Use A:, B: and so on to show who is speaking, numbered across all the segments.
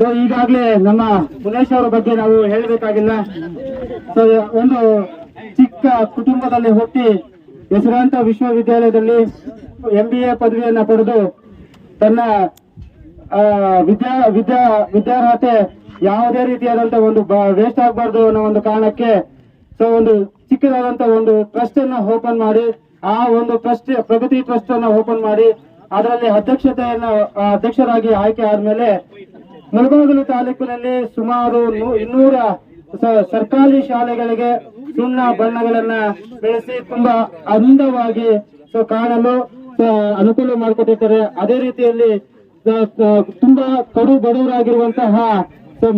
A: So ಈಗಾಗಲೇ ನಮ್ಮ ಮುನೇಶ್ ಅವರ ಬಗ್ಗೆ ನಾವು ಹೇಳಬೇಕಾಗಿಲ್ಲ. ಸೊ ಒಂದು ಚಿಕ್ಕ ಕುಟುಂಬದಲ್ಲಿ ಹುಟ್ಟಿ ಹೆಸರಾಂತ ವಿಶ್ವವಿದ್ಯಾಲಯದಲ್ಲಿ ಎಂ ಬಿ ಎ ಪದವಿಯನ್ನ ಪಡೆದು ತನ್ನ ವಿದ್ಯಾ ವಿದ್ಯಾ, ವಿದ್ಯಾರ್ಹತೆ ಯಾವುದೇ ರೀತಿಯಾದಂತ ಒಂದು ವೇಸ್ಟ್ ಆಗಬಾರ್ದು ಅನ್ನೋ ಒಂದು ಕಾರಣಕ್ಕೆ ಸೊ ಒಂದು ಚಿಕ್ಕದಾದಂತ ಒಂದು ಟ್ರಸ್ಟ್ ಅನ್ನ ಓಪನ್ ಮಾಡಿ, ಆ ಒಂದು ಟ್ರಸ್ಟ್ ಪ್ರಗತಿ ಟ್ರಸ್ಟ್ ಅನ್ನ ಓಪನ್ ಮಾಡಿ, ಅದರಲ್ಲಿ ಅಧ್ಯಕ್ಷತೆಯನ್ನ ಅಧ್ಯಕ್ಷರಾಗಿ ಆಯ್ಕೆ ಆದ್ಮೇಲೆ ಮುಳಬಾಗಿಲು ತಾಲೂಕಿನಲ್ಲಿ ಸುಮಾರು ಇನ್ನೂರ ಸರ್ಕಾರಿ ಶಾಲೆಗಳಿಗೆ ಸುಣ್ಣ ಬಣ್ಣಗಳನ್ನ ಬೆಳೆಸಿ ತುಂಬಾ ಅಂದವಾಗಿ ಸೊ ಕಾಣಲು ಅನುಕೂಲ ಮಾಡಿಕೊಟ್ಟಿದ್ದಾರೆ. ಅದೇ ರೀತಿಯಲ್ಲಿ ತುಂಬಾ ಕಡು ಬಡವರಾಗಿರುವಂತಹ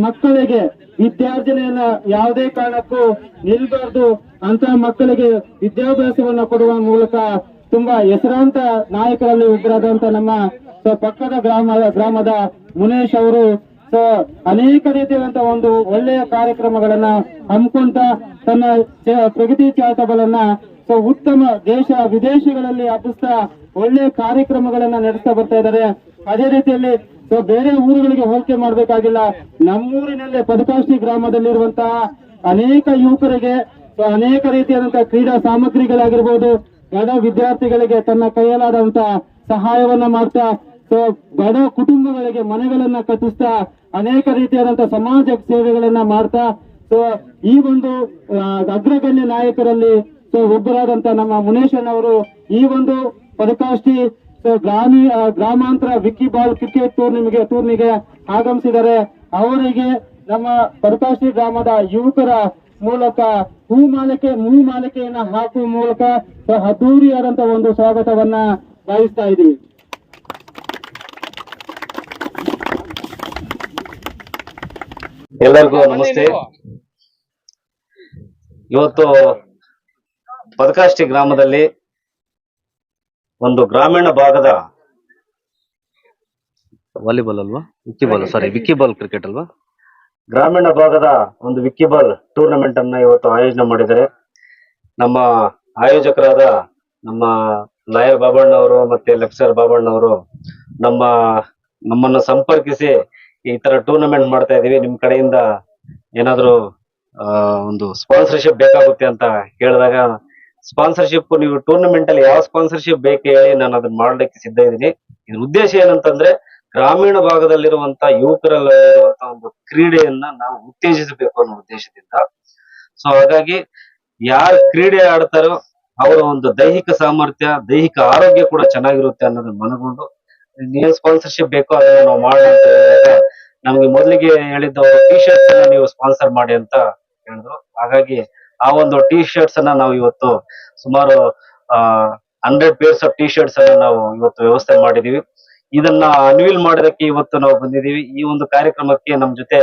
A: ಮಕ್ಕಳಿಗೆ ವಿದ್ಯಾರ್ಜನೆಯನ್ನ ಯಾವುದೇ ಕಾರಣಕ್ಕೂ ನಿಲ್ಬಾರ್ದು ಅಂತ ಮಕ್ಕಳಿಗೆ ವಿದ್ಯಾಭ್ಯಾಸವನ್ನ ಕೊಡುವ ಮೂಲಕ ತುಂಬಾ ಹೆಸರಾಂತ ನಾಯಕರಲ್ಲಿ ಒಬ್ಬರಾದಂತ ನಮ್ಮ ಪಕ್ಕದ ಗ್ರಾಮ ಗ್ರಾಮದ ಮುನೇಶ್ ಅವರು ಸೊ ಅನೇಕ ರೀತಿಯಾದಂತ ಒಂದು ಒಳ್ಳೆಯ ಕಾರ್ಯಕ್ರಮಗಳನ್ನ ಹಮ್ಮಿಕೊಂತ ತನ್ನ ಪ್ರಗತಿ ಚಾರಿಟಬಲ್ ಸೊ ಉತ್ತಮ ದೇಶ ವಿದೇಶಗಳಲ್ಲಿ ಹಬ್ಬಿಸ್ತಾ ಒಳ್ಳೆಯ ಕಾರ್ಯಕ್ರಮಗಳನ್ನ ನಡೆಸ್ತಾ ಬರ್ತಾ ಇದ್ದಾರೆ. ಅದೇ ರೀತಿಯಲ್ಲಿ ಸೊ ಬೇರೆ ಊರುಗಳಿಗೆ ಹೋಲಿಕೆ ಮಾಡಬೇಕಾಗಿಲ್ಲ. ನಮ್ಮೂರಿನಲ್ಲೇ ಪದಕಾಷ್ಟಿ ಗ್ರಾಮದಲ್ಲಿರುವಂತಹ ಅನೇಕ ಯುವಕರಿಗೆ ಸೊ ಅನೇಕ ರೀತಿಯಾದಂತಹ ಕ್ರೀಡಾ ಸಾಮಗ್ರಿಗಳಾಗಿರ್ಬೋದು ಬಡ ವಿದ್ಯಾರ್ಥಿಗಳಿಗೆ ತನ್ನ ಕೈಯಲಾದಂತಹ ಸಹಾಯವನ್ನ ಮಾಡ್ತಾ, ಸೊ ಬಡ ಕುಟುಂಬಗಳಿಗೆ ಮನೆಗಳನ್ನ ಕಟ್ಟಿಸ್ತಾ ಅನೇಕ ರೀತಿಯಾದಂತಹ ಸಮಾಜ ಸೇವೆಗಳನ್ನ ಮಾಡ್ತಾ ಸೊ ಈ ಒಂದು ಅಗ್ರಗಣ್ಯ ನಾಯಕರಲ್ಲಿ ಸೊ ಒಬ್ಬರಾದಂತ ನಮ್ಮ ಮುನೇಶನ್ ಅವರು ಈ ಒಂದು ಪದಕಾಷ್ಟಿ ಗ್ರಾಮೀಣ ಗ್ರಾಮಾಂತರ ವಿಕ್ಕಿ ಬಾಲ್ ಕ್ರಿಕೆಟ್ ಟೂರ್ನಿಗೆ ಟೂರ್ನಿಗೆ ಆಗಮಿಸಿದರೆ ಅವರಿಗೆ ನಮ್ಮ ಪದಕಾಷ್ಟಿ ಗ್ರಾಮದ ಯುವಕರ ಮೂಲಕ ಹೂ ಮಾಲಿಕೆ ಹೂ ಮಾಲಿಕೆಯನ್ನ ಹಾಕುವ ಮೂಲಕ ಅದ್ದೂರಿಯಾದಂತಹ ಅದ್ದೂರಿಯಾದಂತ ಒಂದು ಸ್ವಾಗತವನ್ನ ಬಯಸ್ತಾ ಇದೀವಿ
B: ಎಲ್ಲರಿಗೂ ನಮಸ್ತೆ. ಇವತ್ತು ಪದಕಾಷ್ಟಿ ಗ್ರಾಮದಲ್ಲಿ ಒಂದು ಗ್ರಾಮೀಣ ಭಾಗದ
C: ವಾಲಿಬಾಲ್ ಅಲ್ವಾ? ವಿಕ್ಕಿಬಾಲ್ ಸಾರಿ ವಿಕ್ಕಿಬಾಲ್ ಕ್ರಿಕೆಟ್ ಅಲ್ವಾ?
B: ಗ್ರಾಮೀಣ ಭಾಗದ ಒಂದು ವಿಕ್ಕಿಬಾಲ್ ಟೂರ್ನಮೆಂಟ್ ಅನ್ನ ಇವತ್ತು ಆಯೋಜನೆ ಮಾಡಿದರೆ ನಮ್ಮ ಆಯೋಜಕರಾದ ನಮ್ಮ ಲಾಯರ್ ಬಾಬಣ್ಣ ಅವರು ಮತ್ತೆ ಲೆಕ್ಚರ್ ಬಾಬಣ್ಣ ಅವರು ನಮ್ಮ ನಮ್ಮನ್ನು ಸಂಪರ್ಕಿಸಿ ಈ ತರ ಟೂರ್ನಮೆಂಟ್ ಮಾಡ್ತಾ ಇದೀವಿ. ನಿಮ್ ಕಡೆಯಿಂದ ಏನಾದ್ರು ಒಂದು ಸ್ಪಾನ್ಸರ್ಶಿಪ್ ಬೇಕಾಗುತ್ತೆ ಅಂತ ಹೇಳಿದಾಗ ಸ್ಪಾನ್ಸರ್ಶಿಪ್ ನೀವು ಟೂರ್ನಮೆಂಟ್ ಅಲ್ಲಿ ಯಾವ ಸ್ಪಾನ್ಸರ್ಶಿಪ್ ಬೇಕು ಹೇಳಿ ನಾನು ಅದನ್ನ ಮಾಡ್ಲಿಕ್ಕೆ ಸಿದ್ಧ ಇದ್ದೀನಿ. ಇದ್ರ ಉದ್ದೇಶ ಏನಂತಂದ್ರೆ, ಗ್ರಾಮೀಣ ಭಾಗದಲ್ಲಿರುವಂತ ಯುವಕರಲ್ಲಿರುವಂತ ಒಂದು ಕ್ರೀಡೆಯನ್ನ ನಾವು ಉತ್ತೇಜಿಸಬೇಕು ಅನ್ನೋ ಉದ್ದೇಶದಿಂದ. ಸೊ ಹಾಗಾಗಿ ಯಾರು ಕ್ರೀಡೆ ಆಡ್ತಾರೋ ಅವರ ಒಂದು ದೈಹಿಕ ಸಾಮರ್ಥ್ಯ, ದೈಹಿಕ ಆರೋಗ್ಯ ಕೂಡ ಚೆನ್ನಾಗಿರುತ್ತೆ ಅನ್ನೋದನ್ನ ಮನಗೊಂಡು ಏನ್ ಸ್ಪಾನ್ಸರ್ಶಿಪ್ ಬೇಕು ಅದನ್ನ ನಾವು ಮಾಡೋಣ ಅಂತ ಹೇಳಿದಾಗ ನಮ್ಗೆ ಮೊದಲಿಗೆ ಹೇಳಿದ್ದು ಟಿ ಶರ್ಟ್ಸ್ ಅನ್ನ ನೀವು ಸ್ಪಾನ್ಸರ್ ಮಾಡಿ ಅಂತ ಹೇಳಿದ್ರು. ಹಾಗಾಗಿ ಆ ಒಂದು ಟಿ ಶರ್ಟ್ಸ್ ಅನ್ನ ನಾವು ಇವತ್ತು ಸುಮಾರು hundred pairs of T shirts ಅನ್ನ ನಾವು ಇವತ್ತು ವ್ಯವಸ್ಥೆ ಮಾಡಿದೀವಿ. ಇದನ್ನ ಅನ್ವೀಲ್ ಮಾಡೋದಕ್ಕೆ ಇವತ್ತು ನಾವು ಬಂದಿದೀವಿ. ಈ ಒಂದು ಕಾರ್ಯಕ್ರಮಕ್ಕೆ ನಮ್ ಜೊತೆ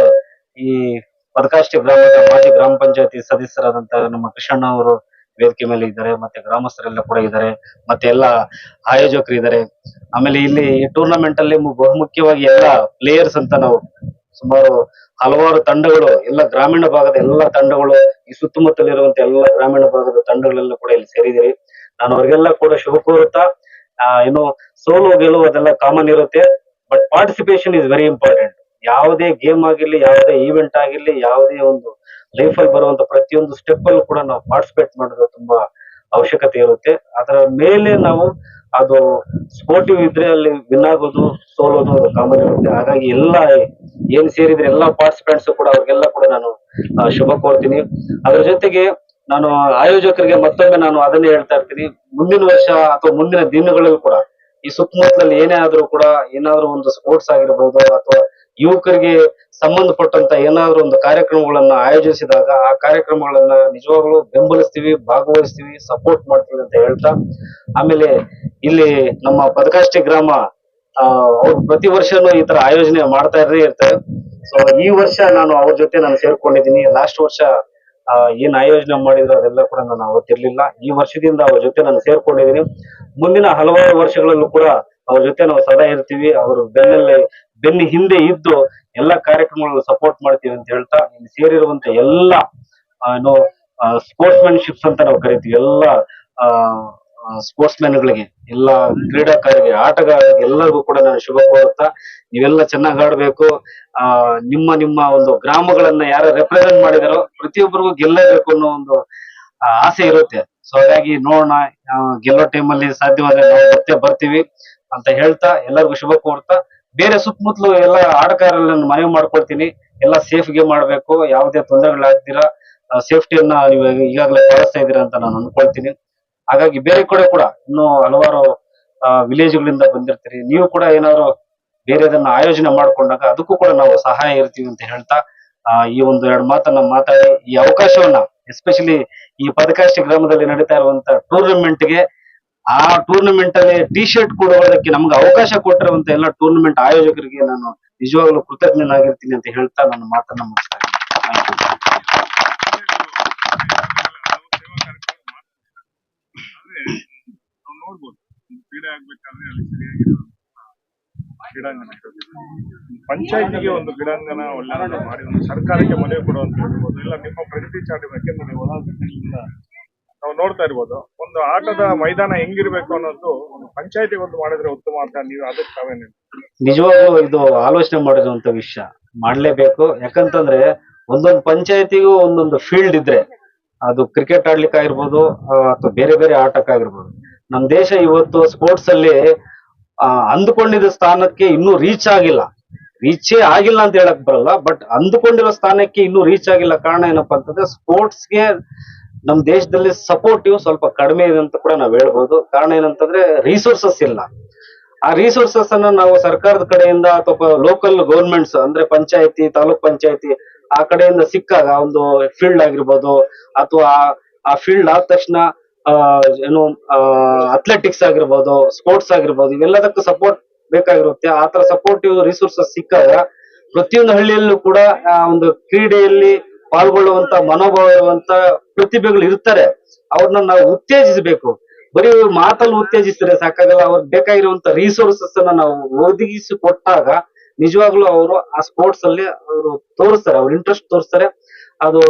B: ಈ ಪದಕಾಷ್ಟಿ ಗ್ರಾಮದ ಮಾಜಿ ಗ್ರಾಮ ಪಂಚಾಯತಿ ಸದಸ್ಯರಾದಂತಹ ನಮ್ಮ ಕೃಷ್ಣಣ್ಣ ಅವರು ವೇದಿಕೆ ಮೇಲೆ ಇದ್ದಾರೆ, ಮತ್ತೆ ಗ್ರಾಮಸ್ಥರೆಲ್ಲ ಕೂಡ ಇದ್ದಾರೆ, ಮತ್ತೆ ಎಲ್ಲ ಆಯೋಜಕರು ಇದ್ದಾರೆ. ಆಮೇಲೆ ಇಲ್ಲಿ ಈ ಟೂರ್ನಮೆಂಟ್ ಅಲ್ಲಿ ಬಹುಮುಖ್ಯವಾಗಿ ಎಲ್ಲ ಪ್ಲೇಯರ್ಸ್ ಅಂತ ನಾವು ಸುಮಾರು ಹಲವಾರು ತಂಡಗಳು, ಎಲ್ಲ ಗ್ರಾಮೀಣ ಭಾಗದ ಎಲ್ಲ ತಂಡಗಳು, ಈ ಸುತ್ತಮುತ್ತಲಿರುವಂತ ಎಲ್ಲ ಗ್ರಾಮೀಣ ಭಾಗದ ತಂಡಗಳೆಲ್ಲ ಕೂಡ ಇಲ್ಲಿ ಸೇರಿದಿರಿ ನಾನು ಅವರಿಗೆಲ್ಲ ಕೂಡ ಶುಭ ಕೋರುತ್ತಾ ಏನು ಸೋಲು ಗೆಲುವು ಅದೆಲ್ಲ ಕಾಮನ್ ಇರುತ್ತೆ but participation is very important ಯಾವುದೇ ಗೇಮ್ ಆಗಿರ್ಲಿ, ಯಾವುದೇ ಈವೆಂಟ್ ಆಗಿರ್ಲಿ, ಯಾವುದೇ ಒಂದು ಲೈಫ್ ಅಲ್ಲಿ ಬರುವಂತ ಪ್ರತಿಯೊಂದು ಸ್ಟೆಪ್ ಅಲ್ಲೂ ಕೂಡ ನಾವು ಪಾರ್ಟಿಸಿಪೇಟ್ ಮಾಡೋದು ತುಂಬಾ ಅವಶ್ಯಕತೆ ಇರುತ್ತೆ. ಅದರ ಮೇಲೆ ನಾವು ಅದು ಸ್ಪೋರ್ಟಿವ್ ಇದ್ರೆ ಅಲ್ಲಿ ವಿನ್ ಆಗೋದು, ಸೋಲೋದು ಅದು ಕಾಮನ್ ಇರುತ್ತೆ. ಹಾಗಾಗಿ ಎಲ್ಲ ಏನ್ ಸೇರಿದ್ರೆ ಎಲ್ಲಾ ಪಾರ್ಟಿಸಿಪೆಂಟ್ಸ್ ಕೂಡ ಅವ್ರಿಗೆಲ್ಲ ಕೂಡ ನಾನು ಶುಭ ಕೋರ್ತೀನಿ. ಅದ್ರ ಜೊತೆಗೆ ನಾನು ಆಯೋಜಕರಿಗೆ ಮತ್ತೊಮ್ಮೆ ನಾನು ಅದನ್ನೇ ಹೇಳ್ತಾ ಇರ್ತೀನಿ. ಮುಂದಿನ ವರ್ಷ ಅಥವಾ ಮುಂದಿನ ದಿನಗಳಲ್ಲೂ ಕೂಡ ಈ ಸುತ್ತಮುತ್ತಲಲ್ಲಿ ಏನೇ ಆದ್ರೂ ಕೂಡ ಏನಾದ್ರೂ ಒಂದು ಸ್ಪೋರ್ಟ್ಸ್ ಆಗಿರ್ಬೋದು ಅಥವಾ ಯುವಕರಿಗೆ ಸಂಬಂಧಪಟ್ಟಂತ ಏನಾದ್ರೂ ಒಂದು ಕಾರ್ಯಕ್ರಮಗಳನ್ನ ಆಯೋಜಿಸಿದಾಗ ಆ ಕಾರ್ಯಕ್ರಮಗಳನ್ನ ನಿಜವಾಗ್ಲೂ ಬೆಂಬಲಿಸ್ತೀವಿ, ಭಾಗವಹಿಸ್ತೀವಿ ಸಪೋರ್ಟ್ ಮಾಡ್ತೀವಿ ಅಂತ ಹೇಳ್ತಾ, ಆಮೇಲೆ ಇಲ್ಲಿ ನಮ್ಮ ಪದಕಾಷ್ಟಿ ಗ್ರಾಮ ಅವ್ರು ಪ್ರತಿ ವರ್ಷನೂ ಈ ತರ ಆಯೋಜನೆ ಮಾಡ್ತಾ ಇರೇ ಇರ್ತಾರೆ. ಸೊ ಈ ವರ್ಷ ನಾನು ಅವ್ರ ಜೊತೆ ನಾನು ಸೇರ್ಕೊಂಡಿದ್ದೀನಿ. ಲಾಸ್ಟ್ ವರ್ಷ ಏನ್ ಆಯೋಜನೆ ಮಾಡಿದ್ರು ಅದೆಲ್ಲ ಕೂಡ ನಾನು ಅವತ್ತಿರ್ಲಿಲ್ಲ. ಈ ವರ್ಷದಿಂದ ಅವ್ರ ಜೊತೆ ನಾನು ಸೇರ್ಕೊಂಡಿದ್ದೀನಿ. ಮುಂದಿನ ಹಲವಾರು ವರ್ಷಗಳಲ್ಲೂ ಕೂಡ ಅವ್ರ ಜೊತೆ ನಾವು ಸದಾ ಇರ್ತೀವಿ. ಅವರು ಬೆನ್ನಲ್ಲಿ ಬೆನ್ನಿ ಹಿಂದೆ ಇದ್ದು ಎಲ್ಲಾ ಕಾರ್ಯಕ್ರಮಗಳನ್ನು ಸಪೋರ್ಟ್ ಮಾಡ್ತೀವಿ ಅಂತ ಹೇಳ್ತಾ ಸೇರಿರುವಂತ ಎಲ್ಲ ಸ್ಪೋರ್ಟ್ಸ್ ಮ್ಯಾನ್ಶಿಪ್ಸ್ ಅಂತ ನಾವು ಕರಿತೀವಿ. ಎಲ್ಲ ಸ್ಪೋರ್ಟ್ಸ್ ಗಳಿಗೆ ಎಲ್ಲ ಕ್ರೀಡಾಕಾರರಿಗೆ ಆಟಗಾರರಿಗೆ ಎಲ್ಲರಿಗೂ ಕೂಡ ನಾನು ಶುಭ ಕೋರುತ್ತಾ, ನೀವೆಲ್ಲ ಚೆನ್ನಾಗಿ ಆಡ್ಬೇಕು. ಆ, ನಿಮ್ಮ ನಿಮ್ಮ ಒಂದು ಗ್ರಾಮಗಳನ್ನ ಯಾರ ರೆಪ್ರೆಸೆಂಟ್ ಮಾಡಿದಾರೋ ಪ್ರತಿಯೊಬ್ಬರಿಗೂ ಗೆಲ್ಲಬೇಕು ಅನ್ನೋ ಒಂದು ಆಸೆ ಇರುತ್ತೆ. ಸೊ ಹಾಗಾಗಿ ನೋಡೋಣ ಗೆಲ್ಲೋ ಟೈಮಲ್ಲಿ ಸಾಧ್ಯವಾದ್ರೆ ನಾವು ಮತ್ತೆ ಬರ್ತೀವಿ ಅಂತ ಹೇಳ್ತಾ ಎಲ್ಲರಿಗೂ ಶುಭ ಕೋರ್ತಾ. ಬೇರೆ ಸುತ್ತಮುತ್ತಲು ಎಲ್ಲ ಆಟಗಾರರಲ್ಲಿ ನಾನು ಮನವಿ ಮಾಡ್ಕೊಳ್ತೀನಿ. ಎಲ್ಲ ಸೇಫ್ಗೆ ಮಾಡ್ಬೇಕು. ಯಾವುದೇ ತೊಂದರೆಗಳಾಗ್ದಿರಾ ಸೇಫ್ಟಿಯನ್ನ ನೀವು ಈಗಾಗಲೇ ಪಾಲಿಸ್ತಾ ಇದ್ದೀರಾ ಅಂತ ನಾನು ಅನ್ಕೊಳ್ತೀನಿ ಹಾಗಾಗಿ ಬೇರೆ ಕಡೆ ಕೂಡ ಇನ್ನು ಹಲವಾರು ವಿಲೇಜ್ ಗಳಿಂದ ಬಂದಿರ್ತೀರಿ. ನೀವು ಕೂಡ ಏನಾದ್ರು ಬೇರೆದನ್ನ ಆಯೋಜನೆ ಮಾಡ್ಕೊಂಡಾಗ ಅದಕ್ಕೂ ಕೂಡ ನಾವು ಸಹಾಯ ಇರ್ತೀವಿ ಅಂತ ಹೇಳ್ತಾ ಈ ಒಂದು ಎರಡು ಮಾತನ್ನ ಮಾತಾಡಿ, ಈ ಅವಕಾಶವನ್ನ ಎಸ್ಪೆಷಲಿ ಈ ಪದಕಾಷ್ಟಿ ಗ್ರಾಮದಲ್ಲಿ ನಡೀತಾ ಇರುವಂತ ಟೂರ್ನಮೆಂಟ್ಗೆ ಆ ಟೂರ್ನಮೆಂಟ್ ಅಲ್ಲಿ ಟಿ ಶರ್ಟ್ ಕೊಡುವುದಕ್ಕೆ ನಮ್ಗೆ ಅವಕಾಶ ಕೊಟ್ಟಿರುವಂತ ಎಲ್ಲ ಟೂರ್ನಮೆಂಟ್ ಆಯೋಜಕರಿಗೆ ನಾನು ನಿಜವಾಗ್ಲೂ ಕೃತಜ್ಞನಾಗಿರ್ತೀನಿ ಅಂತ ಹೇಳ್ತಾ ನನ್ನ ಮಾತನ್ನ ಮುಗಿಸ್ತಾ
D: ಕ್ರೀಡಾಂಗಣ ಪಂಚಾಯತಿಗೆ ಒಂದು ಗಿಡಾಂಗನ ಒಳ್ಳೆ ಮಾಡಿ ಒಂದು ಸರ್ಕಾರಕ್ಕೆ ಮನವಿ ಕೊಡುವಂತ ಇಲ್ಲ, ನಿಮ್ಮ ಪ್ರಗತಿ ಚಾಟಿ ಬಗ್ಗೆ ನೀವು ನಾವು ನೋಡ್ತಾ ಇರ್ಬೋದು. ಒಂದು ಆಟದ ಮೈದಾನ ಹೆಂಗಿರ್ಬೇಕು ಅನ್ನೋದು ಒಂದು ಪಂಚಾಯತಿ ಒಂದು ಮಾಡಿದ್ರೆ ಉತ್ತಮ ಅಂತ ನೀವು ಅದಕ್ಕೆ ತಾವೇನು
B: ನಿಜವಾಗ್ಲೂ ಇದು ಆಲೋಚನೆ ಮಾಡಿರುವಂತ ವಿಷಯ. ಮಾಡ್ಲೇಬೇಕು. ಯಾಕಂತಂದ್ರೆ ಒಂದೊಂದು ಪಂಚಾಯತಿಗೂ ಒಂದೊಂದು ಫೀಲ್ಡ್ ಇದ್ರೆ ಅದು ಕ್ರಿಕೆಟ್ ಆಡ್ಲಿಕ್ಕೆ ಆಗಿರ್ಬೋದು ಅಥವಾ ಬೇರೆ ಬೇರೆ ಆಟಕ್ಕಾಗಿರ್ಬೋದು ನಮ್ ದೇಶ ಇವತ್ತು ಸ್ಪೋರ್ಟ್ಸ್ ಅಲ್ಲಿ ಆ, ಅಂದುಕೊಂಡಿದ್ದ ಸ್ಥಾನಕ್ಕೆ ಇನ್ನೂ ರೀಚ್ ಆಗಿಲ್ಲ. ರೀಚೇ ಆಗಿಲ್ಲ ಅಂತ ಹೇಳಕ್ ಬರಲ್ಲ ಬಟ್ ಅಂದುಕೊಂಡಿರೋ ಸ್ಥಾನಕ್ಕೆ ಇನ್ನೂ ರೀಚ್ ಆಗಿಲ್ಲ. ಕಾರಣ ಏನಪ್ಪಾ ಅಂತಂದ್ರೆ ಸ್ಪೋರ್ಟ್ಸ್ಗೆ ನಮ್ ದೇಶದಲ್ಲಿ ಸಪೋರ್ಟಿವ್ ಸ್ವಲ್ಪ ಕಡಿಮೆ ಇದೆ ಅಂತ ಕೂಡ ನಾವ್ ಹೇಳ್ಬೋದು. ಕಾರಣ ಏನಂತಂದ್ರೆ ರಿಸೋರ್ಸಸ್ ಇಲ್ಲ. ಆ ರಿಸೋರ್ಸಸ್ ಅನ್ನ ನಾವು ಸರ್ಕಾರದ ಕಡೆಯಿಂದ ಅಥವಾ ಲೋಕಲ್ ಗೌರ್ಮೆಂಟ್ಸ್ ಅಂದ್ರೆ ಪಂಚಾಯತಿ, ತಾಲೂಕ್ ಪಂಚಾಯತಿ ಆ ಕಡೆಯಿಂದ ಸಿಕ್ಕಾಗ ಒಂದು ಫೀಲ್ಡ್ ಆಗಿರ್ಬೋದು ಅಥವಾ ಆ ಫೀಲ್ಡ್ ಆದ ತಕ್ಷಣ ಏನು ಅಥ್ಲೆಟಿಕ್ಸ್ ಆಗಿರ್ಬೋದು ಸ್ಪೋರ್ಟ್ಸ್ ಆಗಿರ್ಬೋದು, ಇವೆಲ್ಲದಕ್ಕೂ ಸಪೋರ್ಟ್ ಬೇಕಾಗಿರುತ್ತೆ. ಆ ತರ ಸಪೋರ್ಟಿವ್ ರಿಸೋರ್ಸಸ್ ಸಿಕ್ಕಾಗ ಪ್ರತಿಯೊಂದು ಹಳ್ಳಿಯಲ್ಲೂ ಕೂಡ ಆ ಒಂದು ಕ್ರೀಡೆಯಲ್ಲಿ ಪಾಲ್ಗೊಳ್ಳುವಂತ ಮನೋಭಾವ ಇರುವಂತ ಪ್ರತಿಭೆಗಳು ಇರ್ತಾರೆ. ಅವ್ರನ್ನ ನಾವು ಉತ್ತೇಜಿಸಬೇಕು. ಬರೀ ಮಾತಲ್ಲಿ ಉತ್ತೇಜಿಸಿದ್ರೆ ಸಾಕಾಗಲ್ಲ. ಅವ್ರಿಗೆ ಬೇಕಾಗಿರುವಂತ ರಿಸೋರ್ಸಸ್ ಅನ್ನ ನಾವು ಒದಗಿಸಿ ಕೊಟ್ಟಾಗ ನಿಜವಾಗ್ಲೂ ಅವರು ಆ ಸ್ಪೋರ್ಟ್ಸ್ ಅಲ್ಲಿ ಅವರು ತೋರಿಸ್ತಾರೆ. ಅವ್ರ ಇಂಟ್ರೆಸ್ಟ್ ತೋರಿಸ್ತಾರೆ. ಅದು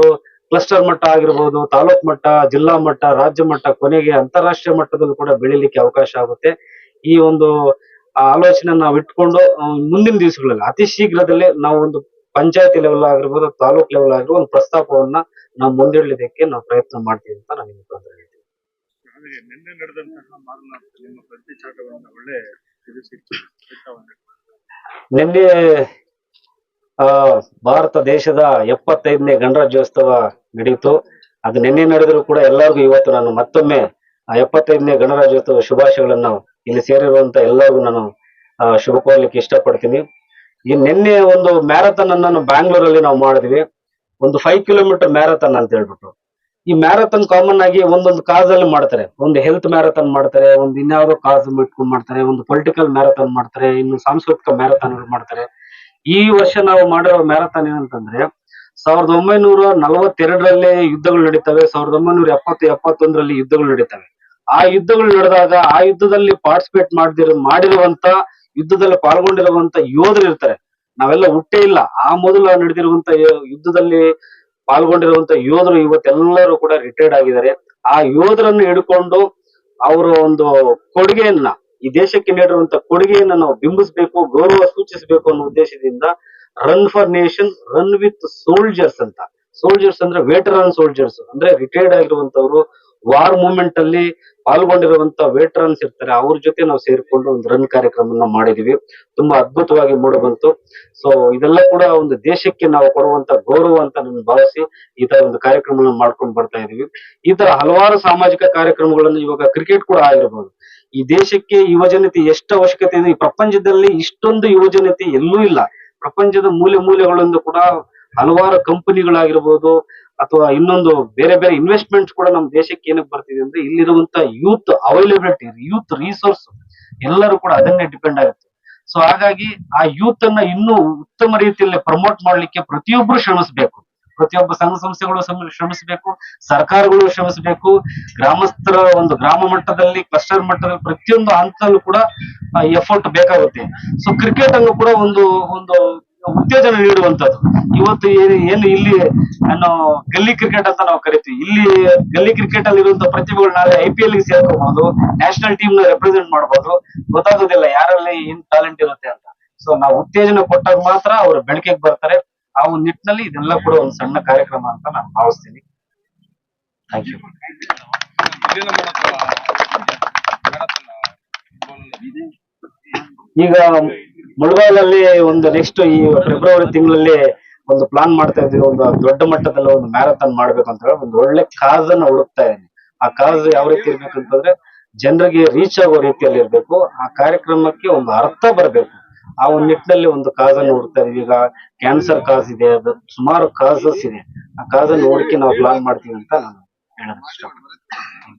B: ಕ್ಲಸ್ಟರ್ ಮಟ್ಟ ಆಗಿರ್ಬೋದು, ತಾಲೂಕ್ ಮಟ್ಟ, ಜಿಲ್ಲಾ ಮಟ್ಟ, ರಾಜ್ಯ ಮಟ್ಟ, ಕೊನೆಗೆ ಅಂತಾರಾಷ್ಟ್ರೀಯ ಮಟ್ಟದಲ್ಲೂ ಕೂಡ ಬೆಳಿಲಿಕ್ಕೆ ಅವಕಾಶ ಆಗುತ್ತೆ. ಈ ಒಂದು ಆಲೋಚನೆ ನಾವು ಇಟ್ಕೊಂಡು ಮುಂದಿನ ದಿವಸಗಳಲ್ಲಿ ಅತಿ ಶೀಘ್ರದಲ್ಲೇ ನಾವು ಒಂದು ಪಂಚಾಯತಿ ಲೆವೆಲ್ ಆಗಿರ್ಬೋದು ತಾಲೂಕ್ ಲೆವೆಲ್ ಆಗಿರ್ಬೋದು ಒಂದು ಪ್ರಸ್ತಾಪವನ್ನ ನಾವು ಮುಂದಿಡಲಿದ್ದಕ್ಕೆ ನಾವು ಪ್ರಯತ್ನ ಮಾಡ್ತೀವಿ ಅಂತ ನಾನು ನಿಮ್ಗೆ ತೊಂದರೆ ಹೇಳ್ತೀನಿ
D: ನಿನ್ನೆ ನಡೆದಂತಹ ಮಾತನಾಡ್ತಾ ನಿಮ್ಮ ಒಳ್ಳೆ ಇದು ಸಿಕ್ತು ಸಿಗ್ತಾವಂದ್ರೆ
B: ನಿನ್ನೆ ಆ ಭಾರತ ದೇಶದ ಎಪ್ಪತ್ತೈದನೇ ಗಣರಾಜ್ಯೋತ್ಸವ ನಡೆಯಿತು ಅದು ನಿನ್ನೆ ನಡೆದರೂ ಕೂಡ ಎಲ್ಲರಿಗೂ ಇವತ್ತು ನಾನು ಮತ್ತೊಮ್ಮೆ ಆ ಎಪ್ಪತ್ತೈದನೇ ಗಣರಾಜ್ಯೋತ್ಸವ ಶುಭಾಶಯಗಳನ್ನು ಇಲ್ಲಿ ಸೇರಿರುವಂತ ಎಲ್ಲರಿಗೂ ನಾನು ಶುಭ ಕೋರ್ಲಿಕ್ಕೆ ಇಷ್ಟಪಡ್ತೀನಿ. ಈ ನಿನ್ನೆ ಒಂದು ಮ್ಯಾರಥಾನ್ ಅನ್ನು ಬ್ಯಾಂಗ್ಳೂರಲ್ಲಿ ನಾವು ಮಾಡಿದ್ವಿ. ಒಂದು ಫೈವ್ ಕಿಲೋಮೀಟರ್ ಮ್ಯಾರಥಾನ್ ಅಂತ ಹೇಳ್ಬಿಟ್ಟು. ಈ ಮ್ಯಾರಥಾನ್ ಕಾಮನ್ ಆಗಿ ಒಂದೊಂದು ಕಾಸ್ ಮಾಡ್ತಾರೆ. ಒಂದು ಹೆಲ್ತ್ ಮ್ಯಾರಥಾನ್ ಮಾಡ್ತಾರೆ, ಒಂದು ಇನ್ಯಾವುದೋ ಕಾಸ್ ಇಟ್ಕೊಂಡು ಮಾಡ್ತಾರೆ, ಒಂದು ಪೊಲಿಟಿಕಲ್ ಮ್ಯಾರಥಾನ್ ಮಾಡ್ತಾರೆ, ಇನ್ನು ಸಾಂಸ್ಕೃತಿಕ ಮ್ಯಾರಥಾನ್ ಮಾಡ್ತಾರೆ. ಈ ವರ್ಷ ನಾವು ಮಾಡಿರೋ ಮ್ಯಾರಥಾನ್ ಏನಂತಂದ್ರೆ, ಸಾವಿರದ ಒಂಬೈನೂರ ನಲವತ್ತೆರಡರಲ್ಲಿ ಯುದ್ಧಗಳು ನಡೀತವೆ, ಸಾವಿರದ ಒಂಬೈನೂರ ಎಪ್ಪತ್ತು, ಎಪ್ಪತ್ತೊಂದರಲ್ಲಿ ಯುದ್ಧಗಳು ನಡೀತವೆ. ಆ ಯುದ್ಧಗಳು ನಡೆದಾಗ ಆ ಯುದ್ಧದಲ್ಲಿ ಪಾರ್ಟಿಸಿಪೇಟ್ ಮಾಡಿದಿರೋ ಮಾಡಿರುವಂತ ಯುದ್ಧದಲ್ಲಿ ಪಾಲ್ಗೊಂಡಿರುವಂತ ಯೋಧರು ಇರ್ತಾರೆ. ನಾವೆಲ್ಲ ಹುಟ್ಟೇ ಇಲ್ಲ. ಆ ಮೊದಲು ನಡೆದಿರುವಂತ ಯುದ್ಧದಲ್ಲಿ ಪಾಲ್ಗೊಂಡಿರುವಂತ ಯೋಧರು ಇವತ್ತೆಲ್ಲರೂ ಕೂಡ ರಿಟೈರ್ಡ್ ಆಗಿದ್ದಾರೆ. ಆ ಯೋಧರನ್ನು ಹಿಡ್ಕೊಂಡು ಅವರ ಒಂದು ಕೊಡುಗೆಯನ್ನ, ಈ ದೇಶಕ್ಕೆ ನೀಡಿರುವಂತ ಕೊಡುಗೆಯನ್ನ ನಾವು ಬಿಂಬಿಸಬೇಕು, ಗೌರವ ಸೂಚಿಸಬೇಕು ಅನ್ನೋ ಉದ್ದೇಶದಿಂದ run for nation run with soldiers ಅಂತ. ಸೋಲ್ಜರ್ಸ್ ಅಂದ್ರೆ ವೇಟರನ್ ಸೋಲ್ಜರ್ಸ್ ಅಂದ್ರೆ ರಿಟೈರ್ಡ್ ಆಗಿರುವಂತವ್ರು ವಾರ್ ಮೂಮೆಂಟ್ ಅಲ್ಲಿ ಪಾಲ್ಗೊಂಡಿರುವಂತ ವೇಟರನ್ಸ್ ಇರ್ತಾರೆ, ಅವ್ರ ಜೊತೆ ನಾವು ಸೇರ್ಕೊಂಡು ಒಂದು ರನ್ ಕಾರ್ಯಕ್ರಮನ ಮಾಡಿದೀವಿ. ತುಂಬಾ ಅದ್ಭುತವಾಗಿ ಮೂಡಿ ಬಂತು ಸೊ ಇದೆಲ್ಲ ಕೂಡ ಒಂದು ದೇಶಕ್ಕೆ ನಾವು ಕೊಡುವಂತ ಗೌರವ ಅಂತ ನಾನು ಭಾವಿಸಿ ಈ ತರ ಒಂದು ಕಾರ್ಯಕ್ರಮಗಳನ್ನ ಮಾಡ್ಕೊಂಡು ಬರ್ತಾ ಇದೀವಿ. ಈ ತರ ಹಲವಾರು ಸಾಮಾಜಿಕ ಕಾರ್ಯಕ್ರಮಗಳನ್ನು ಇವಾಗ ಕ್ರಿಕೆಟ್ ಕೂಡ ಆಗಿರ್ಬೋದು. ಈ ದೇಶಕ್ಕೆ ಯುವಜನತೆ ಎಷ್ಟು ಅವಶ್ಯಕತೆ ಇದೆ? ಈ ಪ್ರಪಂಚದಲ್ಲಿ ಇಷ್ಟೊಂದು ಯುವಜನತೆ ಎಲ್ಲೂ ಇಲ್ಲ. ಪ್ರಪಂಚದ ಮೂಲೆ ಮೂಲೆಗಳಿಂದ ಕೂಡ ಹಲವಾರು ಕಂಪನಿಗಳಾಗಿರ್ಬೋದು ಅಥವಾ ಇನ್ನೊಂದು ಬೇರೆ ಬೇರೆ ಇನ್ವೆಸ್ಟ್ಮೆಂಟ್ಸ್ ಕೂಡ ನಮ್ಮ ದೇಶಕ್ಕೆ ಏನಕ್ಕೆ ಬರ್ತಿದೆ ಅಂದ್ರೆ ಇಲ್ಲಿರುವಂತ ಯೂತ್ ಅವೈಲೇಬಿಲಿಟಿ ಯೂತ್ ರಿಸೋರ್ಸ್ ಎಲ್ಲರೂ ಕೂಡ ಅದನ್ನೇ ಡಿಪೆಂಡ್ ಆಗುತ್ತೆ. ಸೊ ಹಾಗಾಗಿ ಆ ಯೂತ್ ಅನ್ನ ಇನ್ನೂ ಉತ್ತಮ ರೀತಿಯಲ್ಲಿ ಪ್ರಮೋಟ್ ಮಾಡ್ಲಿಕ್ಕೆ ಪ್ರತಿಯೊಬ್ಬರು ಶ್ರಮಿಸಬೇಕು. ಪ್ರತಿಯೊಬ್ಬ ಸಂಘ ಸಂಸ್ಥೆಗಳು ಶ್ರಮ- ಶ್ರಮಿಸಬೇಕು, ಸರ್ಕಾರಗಳು ಶ್ರಮಿಸಬೇಕು, ಗ್ರಾಮಸ್ಥರ ಒಂದು ಗ್ರಾಮ ಮಟ್ಟದಲ್ಲಿ ಕ್ಲಸ್ಟರ್ ಮಟ್ಟದಲ್ಲಿ ಪ್ರತಿಯೊಂದು ಹಂತದಲ್ಲೂ ಕೂಡ ಎಫರ್ಟ್ ಬೇಕಾಗುತ್ತೆ. ಸೊ ಕ್ರಿಕೆಟ್ ಅನ್ನು ಕೂಡ ಒಂದು ಒಂದು ಉತ್ತೇಜನ ನೀಡುವಂತದ್ದು ಇವತ್ತು ಏನು ಇಲ್ಲಿ ನಾನು ಗಲ್ಲಿ ಕ್ರಿಕೆಟ್ ಅಂತ ನಾವು ಕರಿತೀವಿ. ಇಲ್ಲಿ ಗಲ್ಲಿ ಕ್ರಿಕೆಟ್ ಅಲ್ಲಿ ಇರುವಂತ ಪ್ರತಿಭೆಗಳು ನಾಳೆ ಐ ಪಿ ಎಲ್ಗೆ ಸೇರ್ಕೋಬಹುದು ನ್ಯಾಷನಲ್ ಟೀಮ್ನ ರೆಪ್ರೆಸೆಂಟ್ ಮಾಡಬಹುದು ಗೊತ್ತಾಗೋದಿಲ್ಲ ಯಾರಲ್ಲಿ ಏನ್ ಟ್ಯಾಲೆಂಟ್ ಇರುತ್ತೆ ಅಂತ. ಸೊ ನಾವು ಉತ್ತೇಜನ ಕೊಟ್ಟಾಗ ಮಾತ್ರ ಅವರು ಬೆಳಕಿಗೆ ಬರ್ತಾರೆ. ಆ ಒಂದು ನಿಟ್ಟಿನಲ್ಲಿ ಇದೆಲ್ಲ ಕೂಡ ಒಂದು ಸಣ್ಣ ಕಾರ್ಯಕ್ರಮ ಅಂತ ನಾನು ಭಾವಿಸ್ತೀನಿ. ಥ್ಯಾಂಕ್ ಯು ಈಗ ಮುಳಬಾಗಿಲಲ್ಲಿ ಒಂದು ನೆಕ್ಸ್ಟ್ ಈ ಫೆಬ್ರವರಿ ತಿಂಗಳಲ್ಲಿ ಒಂದು ಪ್ಲಾನ್ ಮಾಡ್ತಾ ಇದ್ದೀವಿ. ಒಂದು ದೊಡ್ಡ ಮಟ್ಟದಲ್ಲಿ ಒಂದು ಮ್ಯಾರಥಾನ್ ಮಾಡ್ಬೇಕು ಅಂತ ಹೇಳಿ ಒಂದು ಒಳ್ಳೆ ಕಾಸ್ ಅನ್ನ ಹುಡುಕ್ತಾ ಇದ್ದೀನಿ. ಆ ಕಾಸ್ ಯಾವ ರೀತಿ ಇರ್ಬೇಕಂತಂದ್ರೆ ಜನರಿಗೆ ರೀಚ್ ಆಗೋ ರೀತಿಯಲ್ಲಿ ಇರ್ಬೇಕು. ಆ ಕಾರ್ಯಕ್ರಮಕ್ಕೆ ಒಂದು ಅರ್ಥ ಬರಬೇಕು. ಆ ಒಂದು ನಿಟ್ಟಿನಲ್ಲಿ ಒಂದು ಕಾಸ್ ಅನ್ನು ಹುಡುಕ್ತಾ ಇದೀವಿ ಈಗ ಕ್ಯಾನ್ಸರ್ ಕಾಸ್ ಇದೆ, ಅದು ಸುಮಾರು ಕಾಸಸ್ ಇದೆ. ಆ ಕಾಸ್ ಅನ್ನು ಹುಡುಕಿ ನಾವು ಪ್ಲಾನ್ ಮಾಡ್ತೀವಿ ಅಂತ ನಾನು ಹೇಳೋದಕ್ಕೆ ಇಷ್ಟಪಡ್ತೀನಿ.